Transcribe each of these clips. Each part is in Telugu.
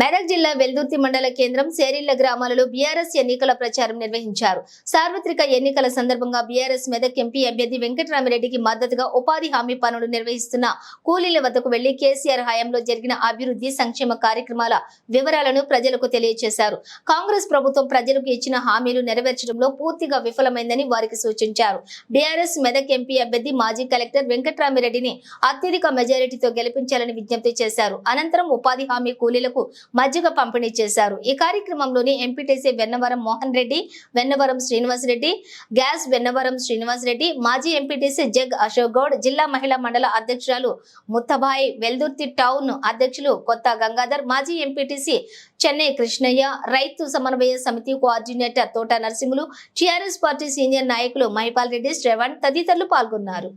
మెదక్ జిల్లా వెల్దుర్తి మండల కేంద్రం సేరిళ్ళ గ్రామాలలో బీఆర్ఎస్ ఎన్నికల ప్రచారం నిర్వహించారు. సార్వత్రిక ఎన్నికల సందర్భంగా బీఆర్ఎస్ మెదక్ ఎంపీ అభ్యర్థి వెంకటరామిరెడ్డికి మద్దతుగా ఉపాధి హామీ పనులు నిర్వహిస్తున్న కూలీల వద్దకు వెళ్ళి కేసీఆర్ హయాంలో జరిగిన అభివృద్ధి సంక్షేమ కార్యక్రమాల వివరాలను ప్రజలకు తెలియజేశారు కాంగ్రెస్ ప్రభుత్వం ప్రజలకు ఇచ్చిన హామీలు నెరవేర్చడంలో పూర్తిగా విఫలమైందని వారికి సూచించారు. బీఆర్ఎస్ మెదక్ ఎంపీ అభ్యర్థి మాజీ కలెక్టర్ వెంకటరామిరెడ్డిని అత్యధిక మెజారిటీతో గెలిపించాలని విజ్ఞప్తి చేశారు. అనంతరం ఉపాధి హామీ కూలీలకు మజ్జిగ పంపిణీ చేశారు. ఈ కార్యక్రమంలోని ఎంపీటీసీ వెన్నవరం మోహన్ రెడ్డి వెన్నవరం శ్రీనివాస్ రెడ్డి గ్యాస్ వెన్నవరం శ్రీనివాస్ రెడ్డి మాజీ ఎంపీటీసీ జగ్ అశోక్ గౌడ్ జిల్లా మహిళా మండల అధ్యక్షురాలు ముత్తబాయి వెల్దుర్తి టౌన్ అధ్యక్షులు కొత్త గంగాధర్ మాజీ ఎంపీటీసీ చెన్నై కృష్ణయ్య రైతు సమన్వయ సమితి కోఆర్డినేటర్ తోట నరసింహులు టీఆర్ఎస్ పార్టీ సీనియర్ నాయకులు మహిపాల్ రెడ్డి శ్రవణ్ తదితరులు పాల్గొన్నారు.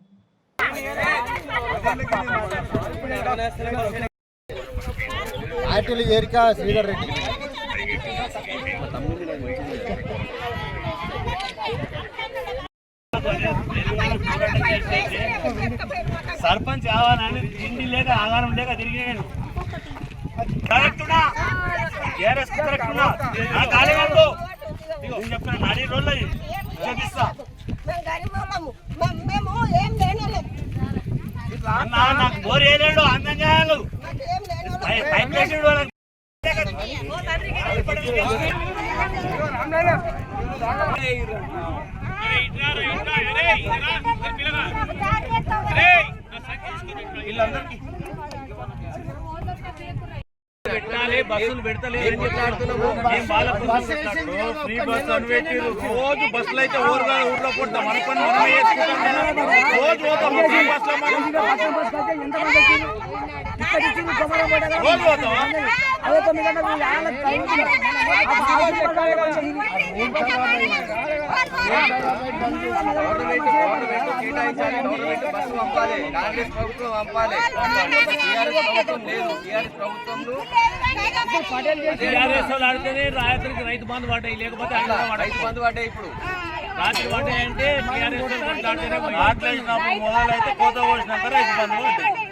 ఆర్టీలు ఏరిక శ్రీధర్ రెడ్డి. సర్పంచ్ కావాలని తిండి లేక ఆహారం లేక తిరిగినాను కరెక్టునా ఏరస్ కరెక్టునా నా ఖాళీ కాదు నేను చెప్పిన నాలుగు రోజులు అయ్యి. చూపిస్తా మేము గరీబోళ్ళము. మేము- మేము ఏం లేనోళ్ళం. అన్నా నాకు బోర్ వేయలేడు అందం పెట్టాలి బస్సులు పెడతలేదు అని చెప్తున్నాము ఏం బాలపల్లి ఫ్రీ బస్ అని పెట్టిరు రోజు బస్సులు అయితే ఊరుగా ఊర్లో కొడతాం మన పని మనమే చేసుకుంటాం కదా. రోజు పోతాం ఫ్రీ బస్సులో మనం కాంగ్రెస్ ప్రభుత్వం పంపాలి టీఆర్ఎస్ ప్రభుత్వం లేదు టీఆర్ఎస్ ప్రభుత్వంలో టీఆర్ఎస్ వాళ్ళు ఆడితేనే రాత్రికి రైతు బంధు పడ్డాయి లేకపోతే. రైతు బంధు పడ్డాయి ఇప్పుడు రాత్రి పడ్డాయి అంటే టీఆర్ఎస్ ఆటలు వేసినప్పుడు మొదలు అయితే కోత కోసినాక రైతు బంధు పడ్డాయి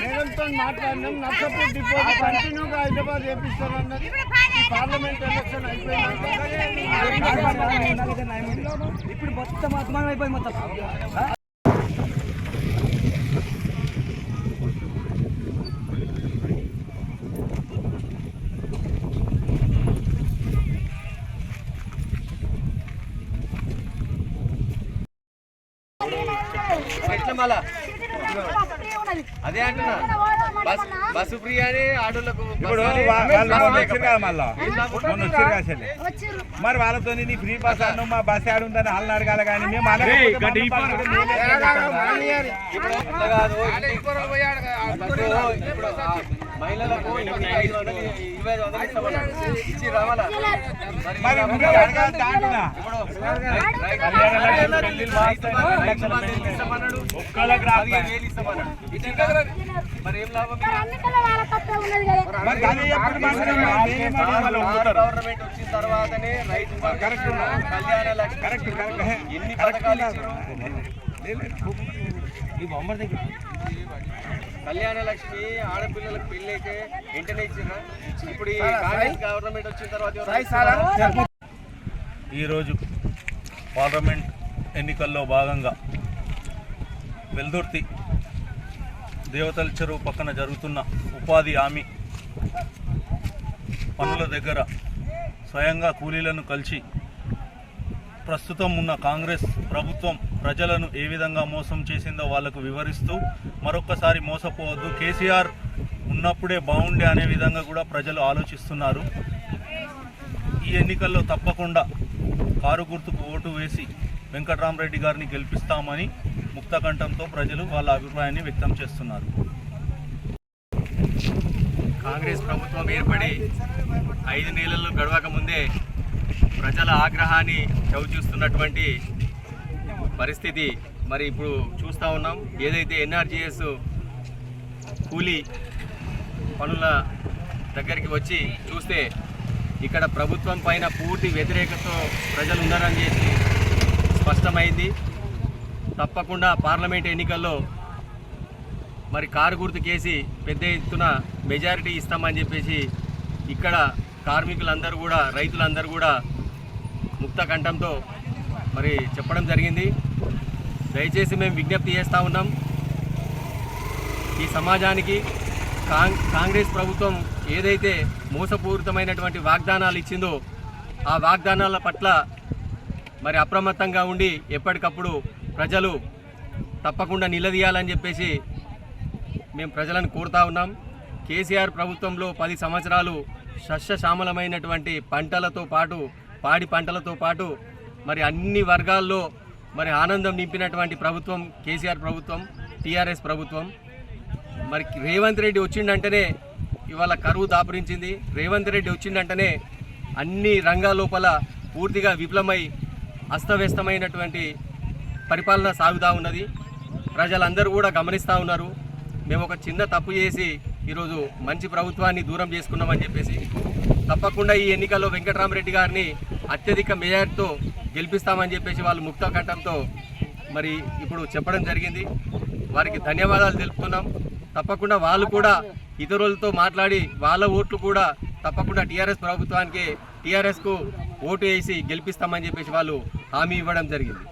మేడంతో మాట్లాడినాం. నర్సపూర్ డిపో కంటిన్యూగా హైదరాబాద్ చేపిస్తామన్నది పార్లమెంట్ ఎలక్షన్ అయిపోయినాక. ఇప్పుడు మొత్తం అభిమానం అయిపోయి మొత్తం. ఎట్లా మళ్ళా అదే అంటున్నా. బస్ బస్సు ఫ్రీ అని ఆటోలకు ఇప్పుడు వా- వాళ్ళు మొన్న వచ్చారు కదా మళ్ళా? మొన్న వచ్చారు కదా. చెల్లి. మరి వాళ్ళతో నీ ఫ్రీ బస్ అన్ను మా బస్ ఆడు ఉందని వాళ్ళని అడగాలి కానీ మేము ఇప్పుడు మహిళలకు ఇచ్చి రావాలా? మరి లక్షల. ఇస్తామన్నాడు. రాదు. మరి ఏం లాభం. గవర్నమెంట్ వచ్చిన తర్వాతనే రైతు కళ్యాణ లక్ష్మి కరెక్ట్ కరెక్ట్ ఎన్ని పథకాలు ఇచ్చారు? కళ్యాణ లక్ష్మి ఆడపిల్లలకు పెళ్ళి అయితే వెంటనే ఇచ్చిర్రా ఇప్పుడు ఈ కాంగ్రెస్ గవర్నమెంట్ వచ్చిన తర్వాత? ఈరోజు పార్లమెంట్ ఎన్నికల్లో భాగంగా వెల్దుర్తి దేవతల చెరువు పక్కన జరుగుతున్న ఉపాధి హామీ పనుల దగ్గర స్వయంగా కూలీలను కలిసి ప్రస్తుతం ఉన్న కాంగ్రెస్ ప్రభుత్వం ప్రజలను ఏ విధంగా మోసం చేసిందో వాళ్ళకు వివరిస్తూ మరొక్కసారి మోసపోవద్దు. కేసీఆర్ ఉన్నప్పుడే బాగుండే అనే విధంగా కూడా ప్రజలు ఆలోచిస్తున్నారు. ఈ ఎన్నికల్లో తప్పకుండా కారు గుర్తుకు ఓటు వేసి వెంకట్రామరెడ్డి గారిని గెలిపిస్తామని ముక్తకంఠంతో ప్రజలు వాళ్ళ అభిప్రాయాన్ని వ్యక్తం చేస్తున్నారు. కాంగ్రెస్ ప్రభుత్వం ఏర్పడి ఐదు నెలలు గడవక ముందే ప్రజల ఆగ్రహాన్ని చవిచూస్తున్నటువంటి పరిస్థితి మరి ఇప్పుడు చూస్తూ ఉన్నాం. ఏదైతే ఎన్ఆర్జీఎస్ కూలీ పనుల దగ్గరికి వచ్చి చూస్తే ఇక్కడ ప్రభుత్వం పైన పూర్తి వ్యతిరేకతతో ప్రజలు ఉన్నారని చెప్పి స్పష్టమైంది. తప్పకుండా పార్లమెంట్ ఎన్నికల్లో మరి కారు గుర్తు కేసి పెద్ద ఎత్తున మెజారిటీ ఇస్తామని చెప్పేసి ఇక్కడ కార్మికులందరూ కూడా రైతులందరూ కూడా ముక్త కంఠంతో మరి చెప్పడం జరిగింది. దయచేసి మేము విజ్ఞప్తి చేస్తూ ఉన్నాం. ఈ సమాజానికి కాంగ్రెస్ ప్రభుత్వం ఏదైతే మోసపూరితమైనటువంటి వాగ్దానాలు ఇచ్చిందో ఆ వాగ్దానాల పట్ల మరి అప్రమత్తంగా ఉండి ఎప్పటికప్పుడు ప్రజలు తప్పకుండా నిలదీయాలని చెప్పేసి మేము ప్రజలను కోరుతా ఉన్నాం. కేసీఆర్ ప్రభుత్వంలో పది సంవత్సరాలు సస్యశ్యామలమైనటువంటి పంటలతో పాటు పాడి పంటలతో పాటు మరి అన్ని వర్గాల్లో మరి ఆనందం నింపినటువంటి ప్రభుత్వం కేసీఆర్ ప్రభుత్వం టీఆర్ఎస్ ప్రభుత్వం. మరి రేవంత్ రెడ్డి వచ్చిండంటేనే ఇవాళ కరువు దాపురించింది. రేవంత్ రెడ్డి వచ్చిండంటేనే అన్ని రంగాల లోపల పూర్తిగా విఫలమై అస్తవ్యస్తమైనటువంటి పరిపాలన సాగుతూ ఉన్నది. ప్రజలందరూ కూడా గమనిస్తూ ఉన్నారు. మేము ఒక చిన్న తప్పు చేసి ఈరోజు మంచి ప్రభుత్వాన్ని దూరం చేసుకున్నామని చెప్పేసి. తప్పకుండా ఈ ఎన్నికల్లో వెంకటరామరెడ్డి గారిని అత్యధిక మేయర్తో గెలిపిస్తామని చెప్పేసి వాళ్ళు ముక్త కంఠంతో మరి ఇప్పుడు చెప్పడం జరిగింది. వారికి ధన్యవాదాలు తెలుపుతున్నాం. తప్పకుండా వాళ్ళు కూడా ఇతరులతో మాట్లాడి వాళ్ళ ఓట్లు కూడా తప్పకుండా టీఆర్ఎస్ ప్రభుత్వానికి టీఆర్ఎస్కు ఓటు వేసి గెలిపిస్తామని చెప్పేసి వాళ్ళు హామీ ఇవ్వడం జరిగింది.